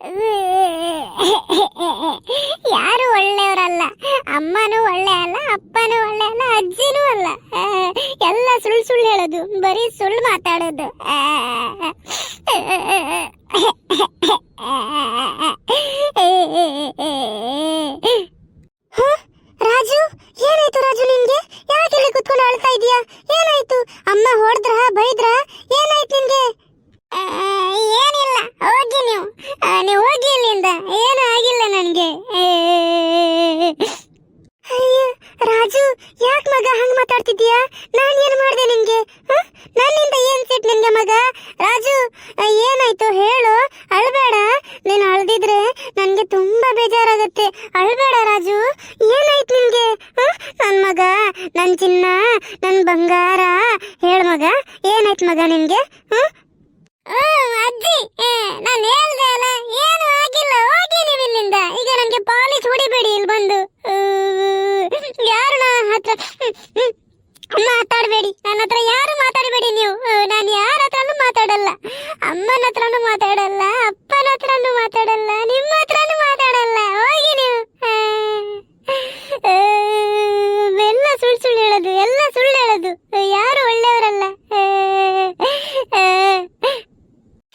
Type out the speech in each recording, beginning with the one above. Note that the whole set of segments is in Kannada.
ಯಾರು ಒಳ್ಳೆಯವರಲ್ಲ. ಅಮ್ಮನೂ ಒಳ್ಳೆ ಅಲ್ಲ, ಅಪ್ಪನೂ ಒಳ್ಳೆ ಅಲ್ಲ, ಅಜ್ಜಿನೂ ಅಲ್ಲ. ಎಲ್ಲ ಸುಳ್ಳು ಸುಳ್ಳು ಹೇಳೋದು, ಬರೀ ಸುಳ್ಳು ಮಾತಾಡೋದು ಆ, ಹ? ರಾಜು ಏನಾಯ್ತು ರಾಜು ನಿನ್ಗೆ ಯಾಕೆ ಇಲ್ಲಿ ಕುತ್ಕೊಂಡು ಅಳ್ತಾ ಇದೀಯಾ ಏನಾಯ್ತು ಅಮ್ಮ ಹೊಡೆದ್ರ ಬೈದ್ರ ಏನಾಯ್ತು ನಿನ್ಗೆ ಆ, ಏನಿಲ್ಲ ಹೋಗಿ ನೀವು ಆ, ನೀವು ಹೋಗಿ ಇಲ್ಲಿಂದ ಏನೂ ಆಗಿಲ್ಲ ನನಗೆ ಅಯ್ಯೋ ರಾಜು ಯಾಕೆ ಮಗ ಹಂಗ್ ಮಾತಾಡ್ತಿದ್ದೀಯಾ ನಾನು ಏನು ಮಾಡಿದೆ ನಿನ್ಗೆ ಹ? ನನ್ನಿಂದ ಏನ್ ಸಿಟ್ ನಿನ್ಗೆ ಮಗ ರಾಜು ಆ, ಏನಾಯ್ತು ಹೇಳು ಅಳ್ಬೇಡ ನೀನು ಅಳ್ದಿದ್ರೆ ನನಗೆ ತುಂಬಾ ಬೇಜಾರಾಗುತ್ತೆ. ಅಳ್ಬೇಡ ರಾಜು. ಏನಾಯ್ತು ನಿನ್ಗೆ? ಹ? ನನ್ ಮಗ, ನನ್ ಚಿನ್ನ, ನನ್ ಬಂಗಾರ. ಹೇಳ ಮಗ, ಏನಾಯ್ತು ಮಗ ಓ, ಅಜ್ಜಿ ನಾನು ಹೇಳ್ದೆ ಅಲ್ಲ, ಏನು ಆಗಿಲ್ಲ. ಹೋಗಿ ನೀವು ಇಲ್ಲಿಂದ. ಈಗ ನನಗೆ ಪಾಲಿಶ್ ಹೊಡಿಬೇಡಿ ಇಲ್ಲಿ ಬಂದು. ಯಾರು ನನ್ನ ಹತ್ರ? ಮಾತಾಡಬೇಡಿ. ನನ್ನ ಹತ್ರ ಯಾರು ಮಾತಾಡಬೇಡಿ ನೀವು? ನಾನು ಯಾರ ಹತ್ರನೂ ಮಾತಾಡಲ್ಲ. ಅಮ್ಮನ ಹತ್ರನೂ ಮಾತಾಡಲ್ಲ, ಅಪ್ಪನ ಹತ್ರನೂ ಮಾತಾಡಲ್ಲ, ನಿಮ್ಮ ಹತ್ರನೂ ಮಾತಾಡಲ್ಲ ಹೋಗಿ ನೀವು ಆ, ಆ, ಎಲ್ಲ ಸುಳ್ಳು ಸುಳ್ಳು ಹೇಳೋದು ಎಲ್ಲ ಸುಳ್ಳು ಹೇಳೋದು ಯಾರು ಒಳ್ಳೆಯವರಲ್ಲ ಆ, ಆ,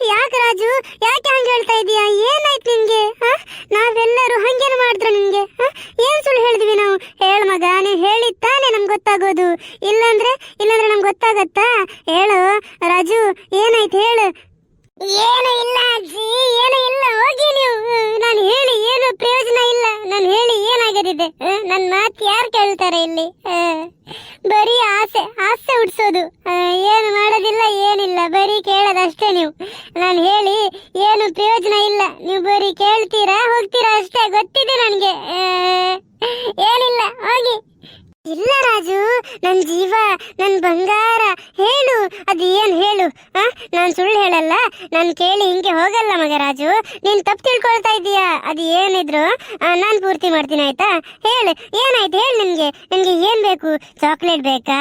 ಯಾಕೆ ರಾಜು ಯಾಕೆ ಹಂಗೆ ಹೇಳ್ತಾ ಇದೀಯಾ ಏನಾಯ್ತು ನಿನ್ಗೆ ಹ? ನಾವೆಲ್ಲರೂ ಹಂಗೇನು ಮಾಡಿದ್ರು ನಿನ್ಗೆ ಹ? ಏನ್ ಸುಳ್ಳು ಹೇಳಿದ್ವಿ ನಾವು. ಹೇಳ ಮಗ, ನೀ ಹೇಳಿ ತಾನೇ ನಮ್ಗೆ ಗೊತ್ತಾಗೋದು. ಇಲ್ಲಾಂದ್ರೆ ಇಲ್ಲಾಂದ್ರೆ ನಮ್ಗೆ ಗೊತ್ತಾಗತ್ತಾ? ಹೇಳು, ರಾಜು, ಏನಾಯ್ತು ಹೇಳು. ಏನು ಇಲ್ಲ ಅಜ್ಜಿ, ಏನು ಇಲ್ಲ. ಹೋಗಿ ನೀವು. ನಾನು ಹೇಳಿ ಏನು ಪ್ರಯೋಜನ ಇಲ್ಲ. ನಾನು ಹೇಳಿ ಏನಾಗದಿದೆ? ನನ್ನ ಮಾತು ಯಾರು ಕೇಳ್ತಾರೆ ಇಲ್ಲಿ? ಬರೀ ಆಸೆ ಆಸೆ ಹುಡ್ಸೋದು ಏನು ಮಾಡೋದಿಲ್ಲ, ಏನಿಲ್ಲ. ಬರೀ ಕೇಳೋದಷ್ಟೇ ನೀವು. ನಾನು ಹೇಳಿ ಏನು ಪ್ರಯೋಜನ ಇಲ್ಲ. ನೀವು ಬರೀ ಕೇಳ್ತೀರಾ, ಹೋಗ್ತೀರಾ ಅಷ್ಟೇ. ಗೊತ್ತಿದೆ ನನಗೆ. ಏನಿಲ್ಲ. ಹೋಗಿ. ಇಲ್ಲ ರಾಜು ನನ್ ಜೀವ ನನ್ ಬಂಗಾರ. ಹೇಳು ಅದು ಏನ್ ಹೇಳು? ಆ ನಾನ್ ಸುಳ್ಳು ಹೇಳಲ್ಲ ನಾನು ಕೇಳಿ ಹಿಂಗೆ ಹೋಗಲ್ಲ ಮಗ ರಾಜು. ನೀನ್ ತಪ್ಪು ತಿಳ್ಕೊಳ್ತಾ ಇದ್ದೀಯಾ? ಅದು ಏನಿದ್ರು? ನಾನು ಪೂರ್ತಿ ಮಾಡ್ತೀನಿ ಆಯ್ತಾ? ಹೇಳು ಏನಾಯ್ತು? ಹೇಳು ನಿಮ್ಗೆ ನಿಮ್ಗೆ ಏನ್ ಬೇಕು? ಚಾಕ್ಲೇಟ್ ಬೇಕಾ?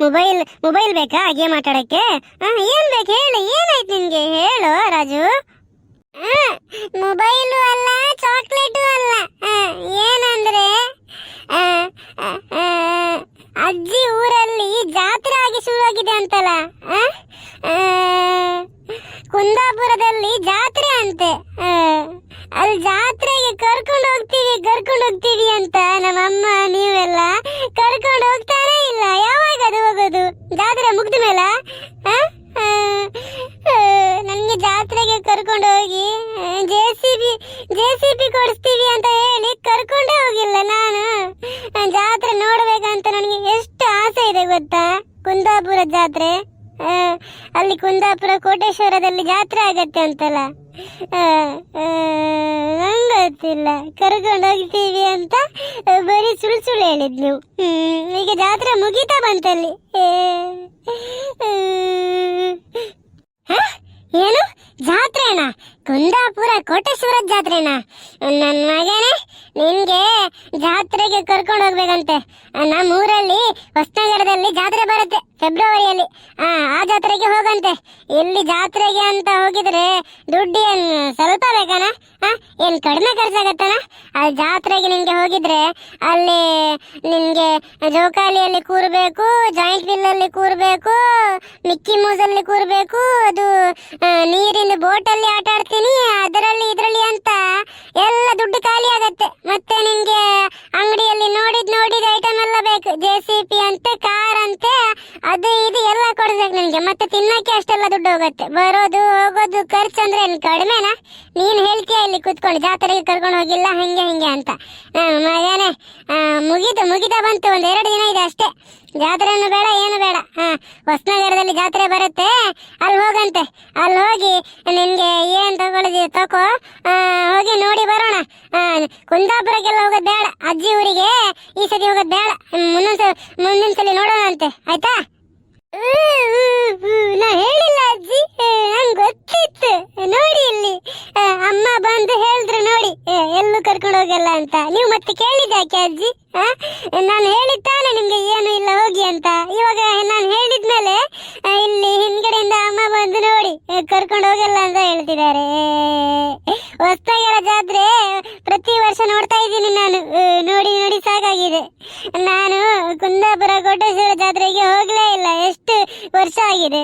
ಮೊಬೈಲ್ ಮೊಬೈಲ್ ಬೇಕಾ ಗೇಮ್ ಆಟಾಡಕ್ಕೆ ಆ, ಏನ್ ಬೇಕು? ಹೇಳು ಏನಾಯ್ತು ನಿಮ್ಗೆ ಹೇಳು ರಾಜು. ಮೊಬೈಲು ಅಲ್ಲ ಚಾಕ್ಲೇಟು ಅಲ್ಲ. ಏನಂದ್ರೆ? ಅಜ್ಜಿ ಊರಲ್ಲಿ ಜಾತ್ರೆ ಆಗಿ ಶುರುವಾಗಿದೆ ಅಂತಲ್ಲ ಕುಂದಾಪುರದಲ್ಲಿ ಜಾತ್ರೆ ಅಂತೆ ಅಲ್ಲಿ ಜಾತ್ರೆಗೆ ಕರ್ಕೊಂಡು ಹೋಗ್ತೀವಿ ಕರ್ಕೊಂಡು ಹೋಗ್ತೀವಿ ಅಂತ ನಮ್ಮಮ್ಮ, ನೀವೆಲ್ಲ ಕರ್ಕೊಂಡು ಹೋಗ್ತಾನೇ ಇಲ್ಲ. ಯಾವಾಗ ಅದು ಹೋಗೋದು? ಜಾತ್ರೆ ಮುಗ್ದ ಮೇಲ ಕರ್ಕೊಂಡು ಹೋಗಿ J C B J C B ಕೊಡಿಸ್ತೀವಿ ಅಂತ ಹೇಳಿ ಕರ್ಕೊಂಡೇ ಹೋಗಿಲ್ಲ ನಾನು. ಜಾತ್ರೆ ನೋಡ್ಬೇಕಂತ ನನಗೆ ಎಷ್ಟು ಆಸೆ ಇದೆ ಗೊತ್ತಾ? ಕುಂದಾಪುರ ಜಾತ್ರೆ. ಅಲ್ಲಿ ಕುಂದಾಪುರ ಕೋಟೇಶ್ವರದಲ್ಲಿ ಜಾತ್ರೆ ಆಗತ್ತೆ ಅಂತಲ್ಲ. ಆ, ಗೊತ್ತಿಲ್ಲ. ಕರ್ಕೊಂಡು ಹೋಗ್ತೀವಿ ಅಂತ ಬರೀ ಸುಳ್ಳು ಸುಳ್ಳು ಹೇಳಿದ್ ನೀವು. ಹ್ಮ್, ಈಗ ಜಾತ್ರೆ ಮುಗೀತಾ ಬಂತಲ್ಲಿ ಏ, ಆ, ಹ? ಏನು ಜಾತ್ರೆನಾ ಕುಂದಾಪುರ ಜಾತ್ರೆನಾ ನನ್ನ ಮಗನೇ, ನಿನ್ಗೆ ಜಾತ್ರೆಗೆ ಕರ್ಕೊಂಡು ಹೋಗ್ಬೇಕಂತೆ. ನಮ್ಮ ಊರಲ್ಲಿ ಹೊಸನಗರದಲ್ಲಿ ಜಾತ್ರೆ ಬರುತ್ತೆ ಫೆಬ್ರವರಿಯಲ್ಲಿ ಆ ಜಾತ್ರೆಗೆ ಹೋಗಂತೆ. ಇಲ್ಲಿ ಜಾತ್ರೆಗೆ ಅಂತ ಹೋಗಿದ್ರೆ ದುಡ್ಡು ಏನ್ ಸ್ವಲ್ಪ ಬೇಕಾನ? ಏನ್ ಕಡಿಮೆ ಖರ್ಚಾಗತ್ತನ? ಆ ಜಾತ್ರೆಗೆ ನಿಂಗೆ ಹೋಗಿದ್ರೆ ಅಲ್ಲಿ ನಿನ್ಗೆ ಜೋಕಾಲಿಯಲ್ಲಿ ಕೂರ್ಬೇಕು ಜಾಯಿಂಟ್ ವಿಲ್ಲಲ್ಲಿ ಕೂರ್ಬೇಕು ಮಿಕ್ಕಿ ಮೂಸಲ್ಲಿ ಕೂರ್ಬೇಕು, ಅದು ನೀರಿನ ಬೋಟಲ್ಲಿ ಆಟ ಆಡ್ತೀನಿ ಅದರಲ್ಲಿ ಇದರಲ್ಲಿ ಅಂತ. ಎಲ್ಲ ದುಡ್ಡು ಖಾಲಿ ಆಗತ್ತೆ. ಮತ್ತೆ ನಿನ್ಗೆ ಅಂಗಡಿಯಲ್ಲಿ ನೋಡಿದ್ ನೋಡಿದ ಐಟಮ್ ಎಲ್ಲ ಬೇಕು. ಜೆ ಸಿ ಪಿ ಅಂತೆ ಕಾರ್ ಅಂತೆ, ಅದು ಇದು ಎಲ್ಲ ಕೊಡ್ಬೇಕು ನಿನ್ಗೆ. ಮತ್ತೆ ತಿನ್ನಕ್ಕೆ ಅಷ್ಟೆಲ್ಲ ದುಡ್ಡು ಹೋಗುತ್ತೆ. ಬರೋದು, ಹೋಗೋದು ಖರ್ಚು ಅಂದ್ರೆ ಏನು ಕಡಿಮೆನಾ? ನೀನ್ ಹೇಳ್ತೀಯ ಇಲ್ಲಿ ಕುತ್ಕೊಂಡು? ಜಾತ್ರೆಗೆ ಕರ್ಕೊಂಡು ಹೋಗಿಲ್ಲ ಹಂಗೆ, ಹಿಂಗೆ ಅಂತ. ಮಗನೇ ಮುಗಿದು ಮುಗಿತಾ ಬಂತು. ಒಂದ್ ಎರಡು ದಿನ ಇದೆ ಅಷ್ಟೇ. ಜಾತ್ರೆನು ಬೇಡ, ಏನು ಬೇಡ. ಹಾ, ಹೊಸನಗರದಲ್ಲಿ ಜಾತ್ರೆ ಬರುತ್ತೆ. ಅಲ್ಲಿ ಹೋಗಂತೆ. ಅಲ್ಲಿ ಹೋಗಿ ನಿನ್ಗೆ ಏನ್ ತಗೊಳ್ಳೋದಿ ತಕೋ. ಹೋಗಿ ನೋಡಿ ಬರೋಣ. ಕುಂದಾಪುರಕ್ಕೆಲ್ಲ ಹೋಗೋದ್ ಬೇಡ. ಅಜ್ಜಿ ಊರಿಗೆ ಈ ಸತಿ ಹೋಗೋದ್ ಬೇಡ. ಮುಂದೊಂದ್ ಸ- ಮುಂದಿನ ಸಲ ನೋಡೋಣಂತೆ ಆಯ್ತಾ? ನಾ ಹೇಳಿಲ್ಲ ಅಜ್ಜಿ. ನಂಗೆ ಗೊತ್ತಿತ್ತು. ನೋಡಿ ಇಲ್ಲಿ. ಅಮ್ಮ ಬಂದು ಹೇಳಿದ್ರು ನೋಡಿ. ಎಲ್ಲೂ ಕರ್ಕೊಂಡು ಹೋಗಲ್ಲ ಅಂತ. ನೀವು ಮತ್ತೆ ಕೇಳಿದ್ಯಾಕೆ ಅಜ್ಜಿ? ನಾನು ಹೇಳಿದ್ದಾನೆ ನಿಮ್ಗೆ ಏನು ಇಲ್ಲ, ಹೋಗಿ ಅಂತ. ಇವಾಗ ನಾನು ಹೇಳಿದ್ಮೇಲೆ ಇಲ್ಲಿ ಹಿಂದ್ಗಡೆಯಿಂದ ಅಮ್ಮ ಬಂದು ನೋಡಿ ಕರ್ಕೊಂಡು ಹೋಗಲ್ಲ ಅಂತ ಹೇಳ್ತಿದ್ದಾರೆ. ಹೊಸ್ತಾಗಿರೋ ಜಾತ್ರೆ ಪ್ರತಿ ವರ್ಷ ನೋಡ್ತಾ ಇದ್ದೀನಿ ನಾನು. ನೋಡಿ ನೋಡಿ ಸಾಕಾಗಿದೆ. ನಾನು ಕುಂದಾಪುರ ಕೋಟೇಶ್ವರ ಜಾತ್ರೆಗೆ ಹೋಗ್ಲೇ ಇಲ್ಲ. ಎಷ್ಟು ವರ್ಷ ಆಗಿದೆ?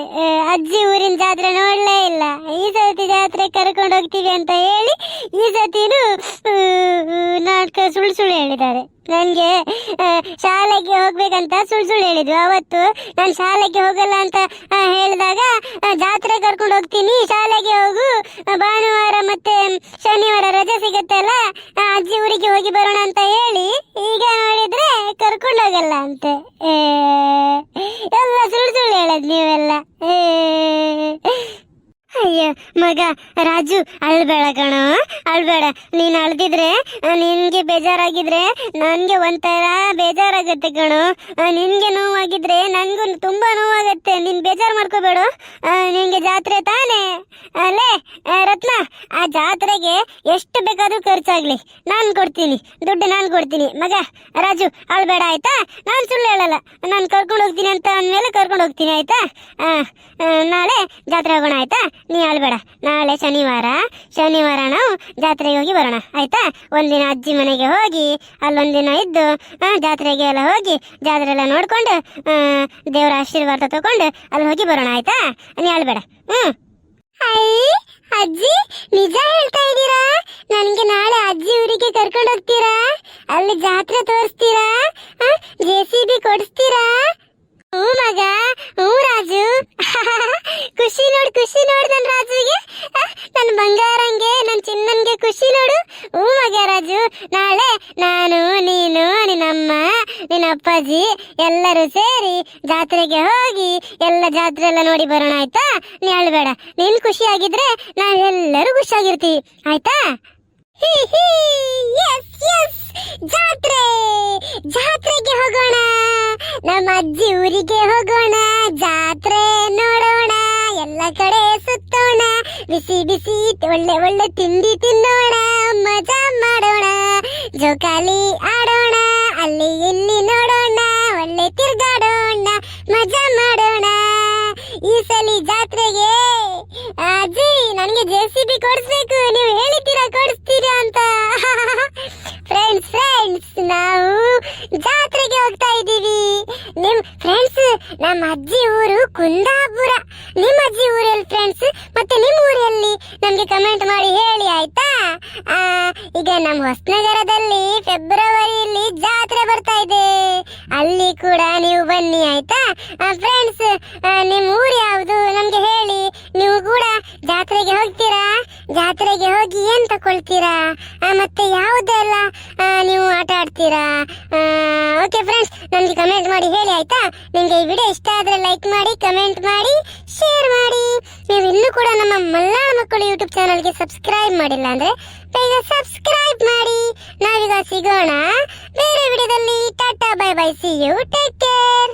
ಅಜ್ಜಿ ಊರಿನ ಜಾತ್ರೆ ನೋಡ್ಲೇ ಇಲ್ಲ. ಈ ಸತಿ ಜಾತ್ರೆ ಕರ್ಕೊಂಡು ಹೋಗ್ತೀವಿ ಅಂತ ಹೇಳಿ ಈ ಸತಿನೂ ನಾಲ್ಕು ಸುಳ್ಳು ಸುಳ್ಳು ಹೇಳಿದ್ದಾರೆ. ನನಗೆ ಶಾಲೆಗೆ ಹೋಗ್ಬೇಕಂತ ಸುಳ್ಳು ಸುಳ್ಳು ಹೇಳಿದ್ರು ಅವತ್ತು ನಾನು ಶಾಲೆಗೆ ಹೋಗಲ್ಲ ಅಂತ ಹೇಳಿದಾಗ ಜಾತ್ರೆ ಕರ್ಕೊಂಡು ಹೋಗ್ತೀನಿ, ಶಾಲೆಗೆ ಹೋಗು ಭಾನುವಾರ ಮತ್ತೆ ಶನಿವಾರ ರಜೆ ಸಿಗತ್ತಲ್ಲ ಅಜ್ಜಿ ಊರಿಗೆ ಹೋಗಿ ಬರೋಣ ಅಂತ ಹೇಳಿ, ಈಗ ನೋಡಿದ್ರೆ ಕರ್ಕೊಂಡು ಹೋಗಲ್ಲ ಅಂತೆ ಎಲ್ಲ ಸುಳ್ಳು ಸುಳ್ಳು ಹೇಳದ್ ನೀವೆಲ್ಲ ಏ. ಅಯ್ಯ, ಮಗ, ರಾಜು, ಅಳ್ಬೇಡ ಕಣ, ಅಳ್ಬೇಡ. ನೀನು ಅಳ್ದಿದ್ರೆ ನಿನ್ಗೆ ಬೇಜಾರಾಗಿದ್ರೆ ನನಗೆ ಒಂಥರ ಬೇಜಾರಾಗತ್ತೆ ಕಣೋ. ನಿನ್ಗೆ ನೋವಾಗಿದ್ರೆ ನನಗೂ ತುಂಬಾ ನೋವಾಗತ್ತೆ. ನೀನ್ ಬೇಜಾರು ಮಾಡ್ಕೋಬೇಡ. ನಿನ್ಗೆ ಜಾತ್ರೆ ತಾನೇ? ಅಲ್ಲೇ ರತ್ನ, ಆ ಜಾತ್ರೆಗೆ ಎಷ್ಟು ಬೇಕಾದ್ರೂ ಖರ್ಚಾಗ್ಲಿ. ನಾನು ಕೊಡ್ತೀನಿ. ದುಡ್ಡು ನಾನು ಕೊಡ್ತೀನಿ. ಮಗ, ರಾಜು, ಅಳ್ಬೇಡ, ಆಯ್ತಾ? ನಾನು ಸುಳ್ಳು ಹೇಳಲ್ಲ. ನಾನು ಕರ್ಕೊಂಡು ಹೋಗ್ತೀನಿ ಅಂತ ಅಂದ್ಮೇಲೆ ಕರ್ಕೊಂಡು ಹೋಗ್ತೀನಿ, ಆಯ್ತಾ? ನಾಳೆ ಜಾತ್ರೆ ಹೋಗೋಣ ಆಯ್ತಾ? ನೀ ಅಳ್ಬೇಡ ನಾಳೆ ಶನಿವಾರ. ಶನಿವಾರ ನಾವು ಜಾತ್ರೆಗೆ ಹೋಗಿ ಬರೋಣ. ಆಯ್ತಾ? ಒಂದಿನ ಅಜ್ಜಿ ಮನೆಗೆ ಹೋಗಿ, ಅಲ್ಲೊಂದಿನ ಇದ್ದು ಜಾತ್ರೆಗೆ ಎಲ್ಲ ಹೋಗಿ, ಜಾತ್ರೆ ಎಲ್ಲ ನೋಡ್ಕೊಂಡು ದೇವರ ಆಶೀರ್ವಾದ ತಗೊಂಡು ಅಲ್ಲಿ ಹೋಗಿ ಬರೋಣ. ಆಯ್ತಾ? ನೀ ಅಳ್ಬೇಡ ಹ್ಮ್. ಅಜ್ಜಿ, ನಿಜ ಹೇಳ್ತಾ ಇದ್ದೀರಾ? ನನಗೆ ನಾಳೆ ಅಜ್ಜಿ ಊರಿಗೆ ಕರ್ಕೊಂಡು ಹೋಗ್ತೀರಾ ಅಲ್ಲಿ ಜಾತ್ರೆ ತೋರಿಸ್ತೀರಾ? ಜೆ ಸಿ ಬಿ ಕೊಡಿಸ್ತೀರಾ? ಹ್ಞೂ ಮಗ. ಹ್ಞೂ ರಾಜು. ಖುಷಿ ನೋಡು ಖುಷಿ ನೋಡು ನನ್ನ ರಾಜುಗೆ. ನನ್ನ ಬಂಗಾರಂಗೆ ನನ್ನ ಚಿನ್ನನ್ಗೆ ಖುಷಿ ನೋಡು. ಹ್ಞೂ ಮಗ ರಾಜು. ನಾಳೆ ನಾನು, ನೀನು, ನಿನ್ನಮ್ಮ ನಿನ್ನ ಅಪ್ಪಾಜಿ ಎಲ್ಲರೂ ಸೇರಿ ಜಾತ್ರೆಗೆ ಹೋಗಿ ಎಲ್ಲ ಜಾತ್ರೆ ಎಲ್ಲ ನೋಡಿ ಬರೋಣ, ಆಯ್ತಾ? ನೀ ಹೇಳ್ಬೇಡ ನೀನ್ ಖುಷಿಯಾಗಿದ್ರೆ ನಾವೆಲ್ಲರೂ ಖುಷಿಯಾಗಿರ್ತೀವಿ. ಆಯ್ತಾ? ಹಿ ಹಿ. ಎಸ್ ಎಸ್ ಜಾತ್ರೆ. ಜಾತ್ರೆಗೆ ಹೋಗೋಣ. ನಮ್ಮ ಅಜ್ಜಿ ಊರಿಗೆ ಹೋಗೋಣ, ಜಾತ್ರೆ ನೋಡೋಣ, ಎಲ್ಲ ಕಡೆ ಸುತ್ತೋಣ, ಬಿಸಿ ಬಿಸಿ ಒಳ್ಳೆ ಒಳ್ಳೆ ತಿಂಡಿ ತಿನ್ನೋಣ, ಮಜಾ ಮಾಡೋಣ, ಜೋಕಾಲಿ ಆಡೋಣ, ಅಲ್ಲಿ ಇಲ್ಲಿ ನೋಡೋಣ, ಒಳ್ಳೆ ತಿರ್ಗಾಡೋಣ, ಮಜಾ ಮಾಡೋಣ. ಈ ಸಲ ಜಾತ್ರೆಗೆ, ಅಜ್ಜಿ, ನನಗೆ ಜೆ ಸಿ ಬಿ ಕೊಡಿಸ್ಬೇಕು ನೀವು ಹೇಳಿದ್ದೀರಾ ಕೊಡಿಸ್ತೀರಾ ಅಂತ ಫ್ರೆಂಡ್ಸ್ ಫ್ರೆಂಡ್ಸ್ ನಾವು ಜಾತ್ರೆಗೆ ಹೋಗ್ತಾ ಇದ್ದೀವಿ ನಿಮ್ ಫ್ರೆಂಡ್ಸ್ ನಮ್ಮ ಅಜ್ಜಿ ಊರು ಕುಂದಾಪುರ. ನಿಮ್ಮ ಅಜ್ಜಿ ಊರಲ್ಲಿ ಫ್ರೆಂಡ್ಸ್ ಮತ್ತೆ ನಿಮ್ಮ ಊರಲ್ಲಿ? ನಮ್ಗೆ ಕಮೆಂಟ್ ಮಾಡಿ ಹೇಳಿ, ಆಯ್ತಾ? ಈಗ ನಮ್ಮ ಹೊಸನಗರದಲ್ಲಿ ಫೆಬ್ರವರಿಯಲ್ಲಿ ಜಾತ್ರೆ ಬರ್ತಾ ಇದೆ. ಅಲ್ಲಿ ಕೂಡ ನೀವು ಬನ್ನಿ, ಆಯ್ತಾ? ಫ್ರೆಂಡ್ಸ್ ನಿಮ್ಮ ಊರು ಯಾವುದು? ನಮ್ಗೆ ಹೇಳಿ. ನೀವು ಕೂಡ ಜಾತ್ರೆಗೆ ಹೋಗ್ತೀರಾ? ಜಾತ್ರೆಗೆ ಹೋಗಿ ಏನ್ ತಕೊಳ್ತೀರಾ? ಮತ್ತೆ ಯಾವುದೆಲ್ಲ ನೀವು ಆಟ ಆಡ್ತೀರಾ? ಓಕೆ ಫ್ರೆಂಡ್ಸ್ ನನಗೆ ಕಮೆಂಟ್ ಮಾಡಿ ಹೇಳಿ, ಆಯ್ತಾ? ನಿಮ್ಗೆ ಈ ವಿಡಿಯೋ ಇಷ್ಟ ಆದ್ರೆ ಲೈಕ್ ಮಾಡಿ ಕಮೆಂಟ್ ಮಾಡಿ ಶೇರ್ ಮಾಡಿ. ನೀವು ಇನ್ನೂ ಕೂಡ ನಮ್ಮ ಮಲ್ನಾಡ ಮಕ್ಕಳು ಯೂಟ್ಯೂಬ್ ಚಾನಲ್ಗೆ ಸಬ್ಸ್ಕ್ರೈಬ್ ಮಾಡಿಲ್ಲ ಅಂದ್ರೆ ಬೇಗ ಸಬ್ಸ್ಕ್ರೈಬ್ ಮಾಡಿ. ನಾವೀಗ ಸಿಗೋಣ ಬೇರೆ ವಿಡಿಯೋದಲ್ಲಿ. Tata bye bye see you take care